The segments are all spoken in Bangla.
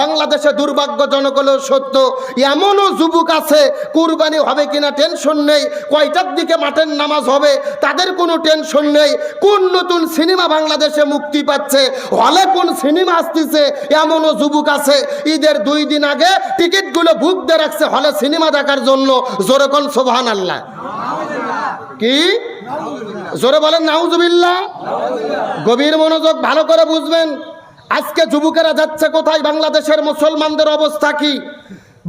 বাংলাদেশে দুর্ভাগ্যজনক হলেও সত্য, এমনও যুবক আছে, কুরবানি হবে কিনা টেনশন নেই, কয়টার দিকে মাঠের নামাজ হবে, তাদের কোনো টেনশন নেই, কোন নতুন সিনেমা বাংলাদেশে মুক্তি পাচ্ছে, হলে কোন সিনেমা আসতেছে, এমনও যুবক আছে, ঈদের দুই দিন আগে টিকিটগুলো বুক দিয়ে রাখছে, হলে সিনেমা দেখার জন্য, জোরে কোন সোভান আল্লাহ কি? জোরে বলেন, নাউজুবিল্লাহ। গভীর মনোযোগ ভালো করে বুঝবেন। আজকে যুবকেরা যাচ্ছে কোথায়? বাংলাদেশের মুসলমানদের অবস্থা কি?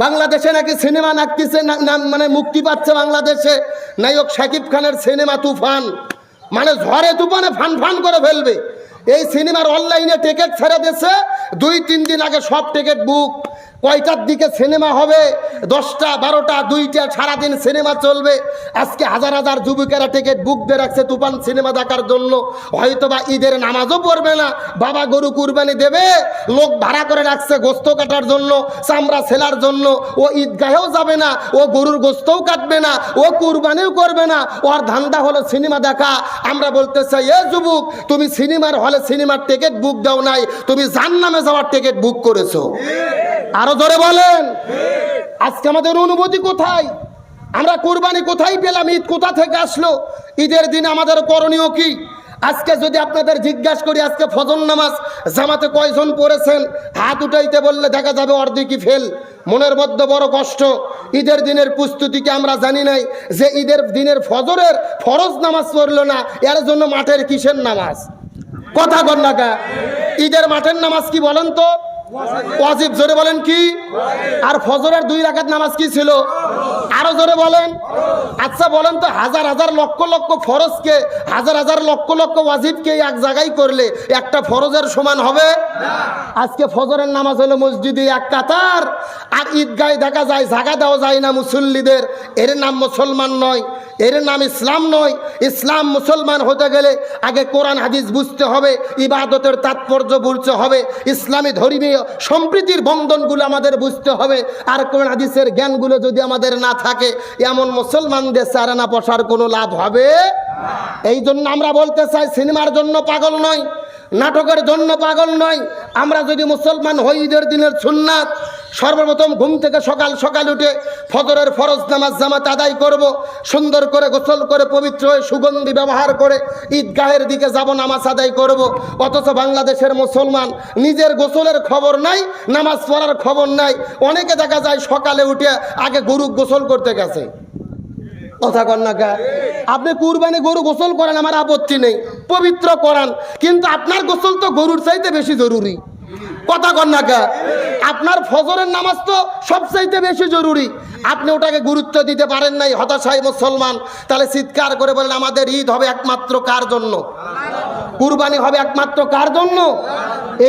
বাংলাদেশে নাকি সিনেমা নাকতিছে মানে মুক্তি পাচ্ছে বাংলাদেশে? নায়ক শাকিব খানের সিনেমা তুফান। মানে ঝড়ে তুফানে ফান ফান করে ফেলবে। এই সিনেমার অনলাইনে টিকিট ছেড়ে দিয়েছে। দুই, তিন দিন আগে সব টিকিট বুক কয়টার দিকে সিনেমা হবে? দশটা, বারোটা, দুইটা, সারাদিন সিনেমা চলবে। আজকে হাজার হাজার যুবকেরা টিকিট বুক দিয়ে রাখছে তুফান সিনেমা দেখার জন্য। হয়তো বা ঈদের নামাজও পড়বে না। বাবা গরু কুরবানি দেবে, লোক ভাড়া করে রাখছে গোস্ত কাটার জন্য, চামড়া সেলার জন্য। ও ঈদগাহেও যাবে না, ও গরুর গোস্তও কাটবে না, ও কুরবানিও করবে না। ওর ধান্দা হলো সিনেমা দেখা। আমরা বলতে চাই, এ যুবক, তুমি সিনেমার হলে সিনেমার টিকিট বুক দাও নাই, তুমি জান নামে যাওয়ার টিকিট বুক করেছ। আরও জোরে বলেন। আজকে আমাদের অনুভূতি কোথায়? আমরা কোরবানি কোথায় পেলাম? ঈদ কোথা থেকে আসলো? ঈদের দিন আমাদের করণীয় কি? আজকে যদি আপনাদের জিজ্ঞাসা করি, আজকে ফজর নামাজ জামাতে কয়জন পড়েছেন? হাত উঠাইতে বললে দেখা যাবে অর্ধেকই ফেল। মনের মধ্যে বড় কষ্ট। ঈদের দিনের প্রস্তুতিকে আমরা জানি নাই? যে ঈদের দিনের ফজরের ফরজ নামাজ পড়ল না, এর জন্য মাঠের কিসের নামাজ? কথা কন্যাকা ঈদের মাঠের নামাজ কি বলেন তো? ওয়াজিব জোরে বলেন কি? আর ফজরের দুই রাকাত নামাজ কি ছিল? আরও জোরে বলেন। আচ্ছা বলেন তো, হাজার হাজার লক্ষ লক্ষ ফরজকে, হাজার হাজার লক্ষ লক্ষ ওয়াজিবকে এক জায়গায় করলে একটা ফরজের সমান হবে? আজকে ফজরের নামাজ হলো মসজিদে এক কাতার। আর ঈদগায় দেখা যায়, জায়গা দেওয়া যায় না মুসল্লিদের। এর নাম মুসলমান নয়। এর নাম ইসলাম নয়। ইসলাম মুসলমান হতে গেলে আগে কোরআন, হাদিস বুঝতে হবে, ইবাদতের তাৎপর্য বুঝতে হবে, ইসলামী ধর্মীয় সম্প্রীতির বন্ধনগুলো আমাদের বুঝতে হবে, আর কোরআন, হাদিসের জ্ঞানগুলো যদি আমাদের না থাকে, এমন মুসলমানদের সারানা পশার কোনো লাভ হবে? এই জন্য আমরা বলতে চাই, সিনেমার জন্য পাগল নয়, নাটকের জন্য পাগল নয়। আমরা যদি মুসলমান হই ঈদের দিনের সুন্নাত সর্বপ্রথম ঘুম থেকে সকাল সকাল উঠে ফজরের ফরজ নামাজ জামাত আদায় করব, সুন্দর করে গোসল করে পবিত্র হয়ে সুগন্ধি ব্যবহার করে ঈদগাহের দিকে যাব, নামাজ আদায় করব। অথচ বাংলাদেশের মুসলমান নিজের গোসলের খবর নাই, নামাজ পড়ার খবর নাই। অনেকে দেখা যায় সকালে উঠে আগে গরু গোসল করতে গেছে। কথা কন্যাকা আপনি কুরবানি গরু গোসল করেন, আমার আপত্তি নেই। পবিত্র করান। কিন্তু আপনার গোসল তো গরুর চাইতে বেশি জরুরি। কথা কন্যাকা আপনার ফজরের নামাজ তো সবচাইতে বেশি জরুরি। আপনি ওটাকে গুরুত্ব দিতে পারেন নাই, হতাশায় মুসলমান। তাহলে চিৎকার করে বলেন, আমাদের ঈদ হবে একমাত্র কার জন্য? কুরবানি হবে একমাত্র কার জন্য?